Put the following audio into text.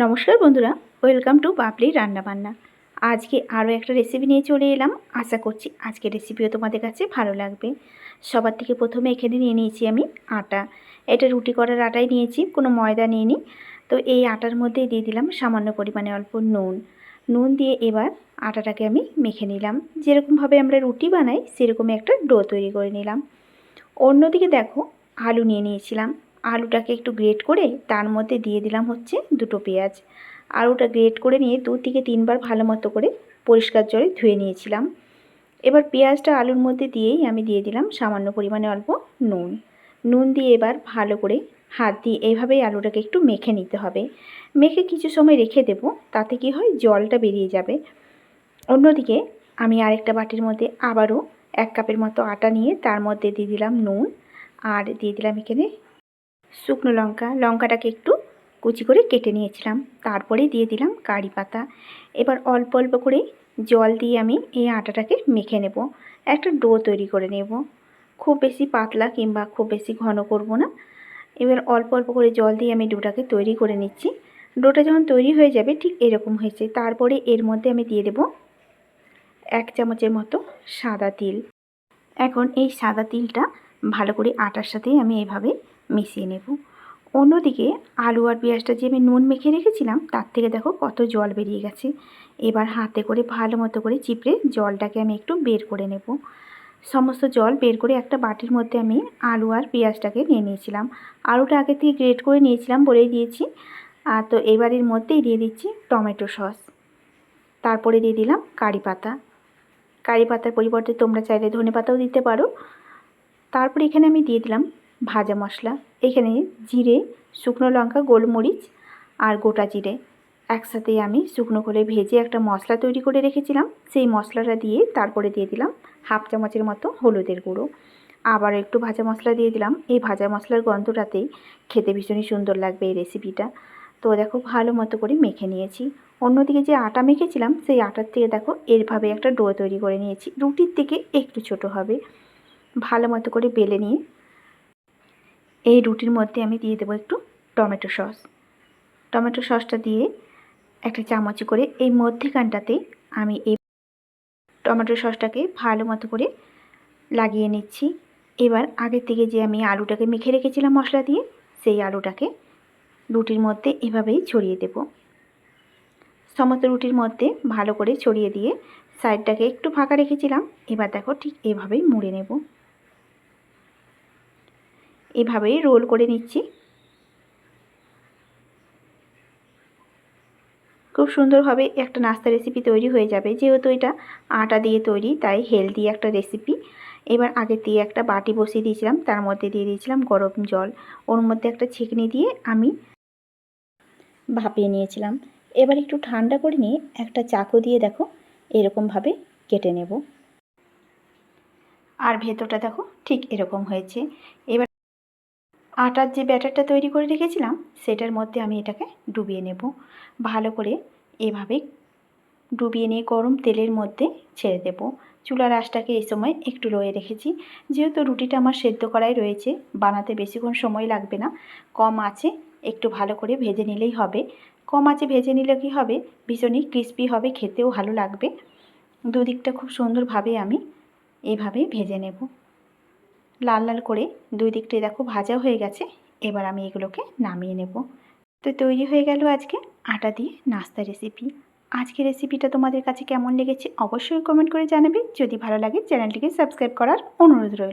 নমস্কার বন্ধুরা, welcome to Babli রান্নাবান্না। আজকে আরও একটা রেসিপি নিয়ে চলে এলাম। আশা করছি আজকে রেসিপিও তোমাদের কাছে ভালো লাগবে। সবার থেকে প্রথমে এখানে নিয়ে নিয়েছি আমি আটা। এটা রুটি করার আটাই নিয়েছি, কোনো ময়দা নিইনি। তো এই আটার মধ্যে দিয়ে দিলাম সামান্য পরিমাণে অল্প নুন। নুন দিয়ে এবার আটাটাকে আমি মেখে নিলাম। যেরকমভাবে আমরা রুটি বানাই, সেরকমই একটা ডো তৈরি করে নিলাম। অন্যদিকে দেখো, আলু নিয়ে নিয়েছিলাম। আলুটাকে একটু গ্রেট করে তার মধ্যে দিয়ে দিলাম হচ্ছে দুটো পেঁয়াজ। আলুটা গ্রেট করে নিয়ে দু থেকে তিনবার ভালো মতো করে পরিষ্কার জলে ধুয়ে নিয়েছিলাম। এবার পেঁয়াজটা আলুর মধ্যে দিয়েই আমি দিয়ে দিলাম সামান্য পরিমাণে অল্প নুন। নুন দিয়ে এবার ভালো করে হাত দিয়ে এইভাবেই আলুটাকে একটু মেখে নিতে হবে। মেখে কিছু সময় রেখে দেব, তাতে কি হয় জলটা বেরিয়ে যাবে। অন্যদিকে আমি আরেকটা বাটির মধ্যে আবারও এক কাপের মতো আটা নিয়ে তার মধ্যে দিয়ে দিলাম নুন। আর দিয়ে দিলাম এখানে শুকনো লঙ্কা, লঙ্কাটাকে একটু কুচি করে কেটে নিয়েছিলাম। তারপরে দিয়ে দিলাম কারি পাতা। এবার অল্প অল্প করে জল দিয়ে আমি এই আটাটাকে মেখে নেব। একটা ডো তৈরি করে নেব। খুব বেশি পাতলা কিংবা খুব বেশি ঘন করব না। এবার অল্প অল্প করে জল দিয়ে আমি ডোটাকে তৈরি করে নিচ্ছি। ডোটা যখন তৈরি হয়ে যাবে ঠিক এরকম হয়েছে। তারপরে এর মধ্যে আমি দিয়ে দেব এক চামচের মতো সাদা তিল। এখন এই সাদা তিলটা ভালো করে আটার সাথে আমি এভাবে মিশিয়ে নেব। অন্যদিকে আলু আর পেঁয়াজটা যে আমি নুন মেখে রেখেছিলাম, তার থেকে দেখো কত জল বেরিয়ে গেছে। এবার হাতে করে ভালো মতো করে চিপড়ে জলটাকে আমি একটু বের করে নেব। সমস্ত জল বের করে একটা বাটির মধ্যে আমি আলু আর পেঁয়াজটাকে নিয়ে নিয়েছিলাম। আলুটা আগে থেকে গ্রেট করে নিয়েছিলাম বলেই দিয়েছি। আর তো এবারের মধ্যেই দিয়ে দিচ্ছি টমেটো সস। তারপরে দিয়ে দিলাম কারি পাতা। কারি পাতার পরিবর্তে তোমরা চাইলে ধনে পাতাও দিতে পারো। তারপরে এখানে আমি দিয়ে দিলাম ভাজা মশলা, এখানে জিরে, শুকনো লঙ্কা, গোলমরিচ আর গোটা জিরে। একসাথে আমি শুকনো করে ভেজে একটা মশলা তৈরি করে রেখেছিলাম। সেই মশলাটা দিয়ে তারপরে দিয়ে দিলাম হাফ চামচের মতো হলুদের গুঁড়ো। আবার একটু ভাজা মশলা দিয়ে দিলাম। এই ভাজা মশলার গন্ধটাতেই খেতে ভীষণই সুন্দর লাগবে এই রেসিপিটা তো দেখো, ভালো মতো করে মেখে নিয়েছি। অন্যদিকে যে আটা মেখেছিলাম, সেই আটার থেকে দেখো, এরভাবে একটা ডো তৈরি করে নিয়েছি। রুটির থেকে একটু ছোট হবে। ভালো মতো করে বেলে নিয়ে এই রুটির মধ্যে আমি দিয়ে দেবো একটু টমেটো সস। টমেটো সসটা দিয়ে একটা চামচ করে এই মধ্যেখানটাতে আমি এই টমেটো সসটাকে ভালো মতো করে লাগিয়ে নিচ্ছি। এবার আগের থেকে যে আমি আলুটাকে মেখে রেখেছিলাম মশলা দিয়ে, সেই আলুটাকে রুটির মধ্যে এভাবেই ছড়িয়ে দেব। সমস্ত রুটির মধ্যে ভালো করে ছড়িয়ে দিয়ে সাইডটাকে একটু ফাঁকা রেখেছিলাম, এবার দেখো ঠিক এভাবেই মুড়ে নেব। এভাবেই রোল করে নিচ্ছি। খুব সুন্দরভাবে একটা নাস্তা রেসিপি তৈরি হয়ে যাবে। যেহেতু এটা আটা দিয়ে তৈরি, তাই হেলদি একটা রেসিপি এবার আগে দিয়ে একটা বাটি বসিয়ে দিয়েছিলাম, তার মধ্যে দিয়ে দিয়েছিলাম গরম জল। ওর মধ্যে একটা ছেঁকনি দিয়ে আমি ভাপিয়ে নিয়েছিলাম। এবার একটু ঠান্ডা করে নিয়ে একটা চাকু দিয়ে দেখো, এরকমভাবে কেটে নেব। আর ভেতরটা দেখো, ঠিক এরকম হয়েছে। এবার আটার যে ব্যাটারটা তৈরি করে রেখেছিলাম, সেটার মধ্যে আমি এটাকে ডুবিয়ে নেব। ভালো করে এভাবে ডুবিয়ে নিয়ে গরম তেলের মধ্যে ছেড়ে দেব। চুলার আঁশটাকে এই সময় একটু রয়ে রেখেছি। যেহেতু রুটিটা আমার সেদ্ধ করাই রয়েছে, বানাতে বেশিক্ষণ সময় লাগবে না। কম আছে একটু ভালো করে ভেজে নিলেই হবে। কম আছে ভেজে নিলে কি হবে? ভীষণই ক্রিস্পি হবে, খেতেও ভালো লাগবে। দুদিকটা খুব সুন্দরভাবে আমি এভাবে ভেজে নেব। লাল লাল করে দুই দিকটাই দেখো ভাজা হয়ে গেছে। এবার আমি এগুলোকে নামিয়ে নেব। তো তৈরি হয়ে গেল আজকে আটা দিয়ে নাস্তা রেসিপি আজকের রেসিপিটা তোমাদের কাছে কেমন লেগেছে অবশ্যই কমেন্ট করে জানাবে। যদি ভালো লাগে, চ্যানেলটিকে সাবস্ক্রাইব করার অনুরোধ রইল।